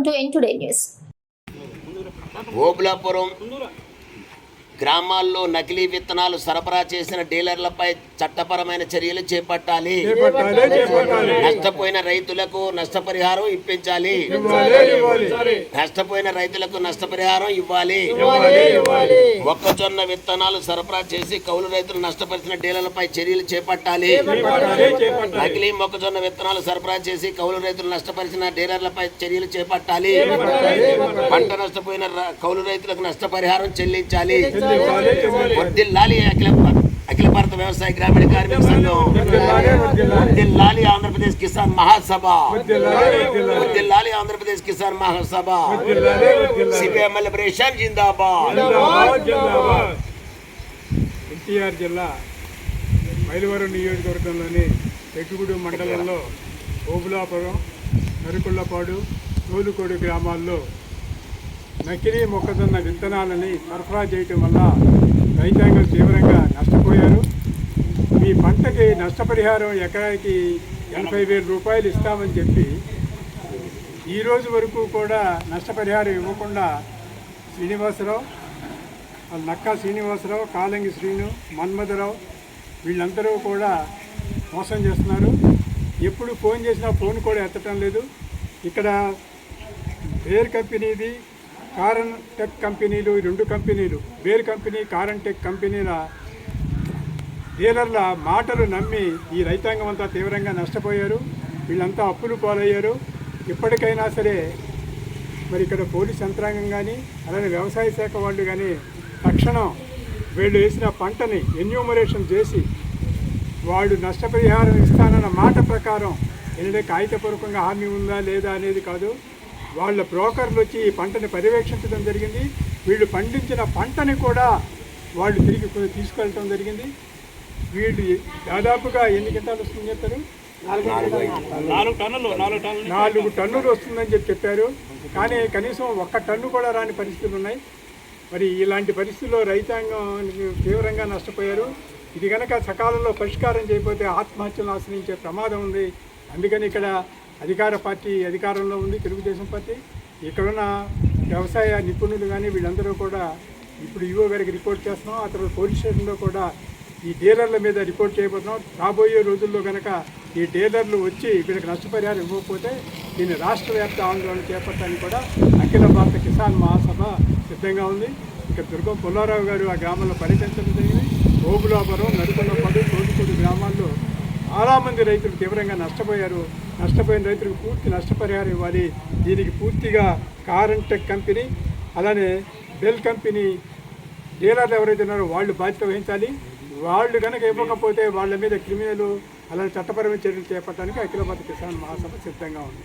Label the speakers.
Speaker 1: To N today news
Speaker 2: Obulapuram గ్రామాల్లో నకిలీ విత్తనాలు సరఫరా చేసిన డీలర్లపై చట్టపరమైన చర్యలు చేపట్టాలి. నష్టపోయిన రైతులకు నష్టపరిహారం ఇప్పించాలి. నష్టపోయిన రైతులకు నష్టపరిహారం ఇవ్వాలి. మొక్కజొన్న విత్తనాలు సరఫరా చేసి కౌలు రైతులు నష్టపరిచిన డీలర్లపై చర్యలు చేపట్టాలి. నకిలీ మొక్కజొన్న విత్తనాలు సరఫరా చేసి కౌలు రైతులు నష్టపరిచిన డీలర్లపై చర్యలు చేపట్టాలి. పంట నష్టపోయిన కౌలు రైతులకు నష్టపరిహారం చెల్లించాలి. వర్దిల్లాలి అఖిల అఖిల భారత వ్యవసాయ గ్రామీణ కార్మిక సంఘం ఆంధ్రప్రదేశ్ కిసాన్ మహాసభ. వర్దిల్లాలి Andhra Pradesh Kisan Mahasabha. CPI ML liberation zindabad.
Speaker 3: NTR జిల్లా మైలవరం నియోజకవర్గంలోని పెట్టుగుడు మండలంలో ఓబులాపురం నరుకుళ్ళపాడు తోలుకోడు గ్రామాల్లో నకిలీ మొక్కజొన్న విత్తనాలని సరఫరా చేయటం వల్ల రైతాంగం తీవ్రంగా నష్టపోయారు. మీ పంటకి నష్టపరిహారం ఎకరానికి ఎనభై వేల రూపాయలు ఇస్తామని చెప్పి ఈ రోజు వరకు కూడా నష్టపరిహారం ఇవ్వకుండా శ్రీనివాసరావు నక్కా శ్రీనివాసరావు కాలంగి శ్రీను మన్మధరావు వీళ్ళందరూ కూడా మోసం చేస్తున్నారు. ఎప్పుడు ఫోన్ చేసినా ఫోన్ కూడా ఎత్తటం లేదు. ఇక్కడ ఎయిర్ కంపెనీది కారన్ టెక్ కంపెనీలు ఈ రెండు కంపెనీలు బేర్ కంపెనీ కారన్ టెక్ కంపెనీల డీలర్ల మాటలు నమ్మి ఈ రైతాంగం అంతా తీవ్రంగా నష్టపోయారు. వీళ్ళంతా అప్పులు పాలయ్యారు. ఇప్పటికైనా సరే మరి ఇక్కడ పోలీస్ యంత్రాంగం కానీ అలాగే వ్యవసాయ శాఖ వాళ్ళు కానీ తక్షణం వీళ్ళు వేసిన పంటని ఎన్యూమరేషన్ చేసి వాళ్ళు నష్టపరిహారం ఇస్తానన్న మాట ప్రకారం ఏంటంటే కాగితపూర్వకంగా హామీ ఉందా లేదా అనేది కాదు. వాళ్ళ బ్రోకర్లు వచ్చి ఈ పంటని పర్యవేక్షించడం జరిగింది. వీళ్ళు పండించిన పంటని కూడా వాళ్ళు తిరిగి తీసుకెళ్ళటం జరిగింది. వీళ్ళు దాదాపుగా ఎన్ని గింటాలు వస్తుందని చెప్పారు?
Speaker 4: నాలుగు టన్నులు
Speaker 3: వస్తుందని చెప్పి చెప్పారు. కానీ కనీసం ఒక్క టన్ను కూడా రాని పరిస్థితులు ఉన్నాయి. మరి ఇలాంటి పరిస్థితుల్లో రైతాంగం తీవ్రంగా నష్టపోయారు. ఇది కనుక సకాలంలో పరిష్కారం చేయకపోతే ఆత్మహత్యలు ఆశ్రయించే ప్రమాదం ఉంది. అందుకని ఇక్కడ అధికార పార్టీ అధికారంలో ఉంది తెలుగుదేశం పార్టీ. ఇక్కడున్న వ్యవసాయ నిపుణులు కానీ వీళ్ళందరూ కూడా ఇప్పుడు ఈవో గారికి రిపోర్ట్ చేస్తున్నాం. ఆ తర్వాత పోలీస్ స్టేషన్లో కూడా ఈ డీలర్ల మీద రిపోర్ట్ చేయబోతున్నాం. రాబోయే రోజుల్లో కనుక ఈ డీలర్లు వచ్చి వీళ్ళకి నష్టపరిహారం ఇవ్వకపోతే దీన్ని రాష్ట్ర వ్యాప్త ఆందోళన చేపట్టడానికి కూడా అఖిల భారత కిసాన్ మహాసభ సిద్ధంగా ఉంది. ఇక్కడ దుర్గం పుల్లారావు గారు ఆ గ్రామంలో పర్యటించడం జరిగింది. ఓబులాపురం నడుకొండపాడు తోటికోడు గ్రామాల్లో చాలామంది రైతులు తీవ్రంగా నష్టపోయారు. నష్టపోయిన రైతులకు పూర్తి నష్టపరిహారం ఇవ్వాలి. దీనికి పూర్తిగా కారన్ కంపెనీ అలానే బెల్ కంపెనీ డీలర్లు ఎవరైతే ఉన్నారో వాళ్ళు బాధ్యత వహించాలి. వాళ్ళు కనుక ఇవ్వకపోతే వాళ్ళ మీద క్రిమినల్ అలానే చట్టపరమైన చర్యలు చేపట్టడానికి అఖిల భారత కిసాన్ మహాసభ సిద్ధంగా ఉంది.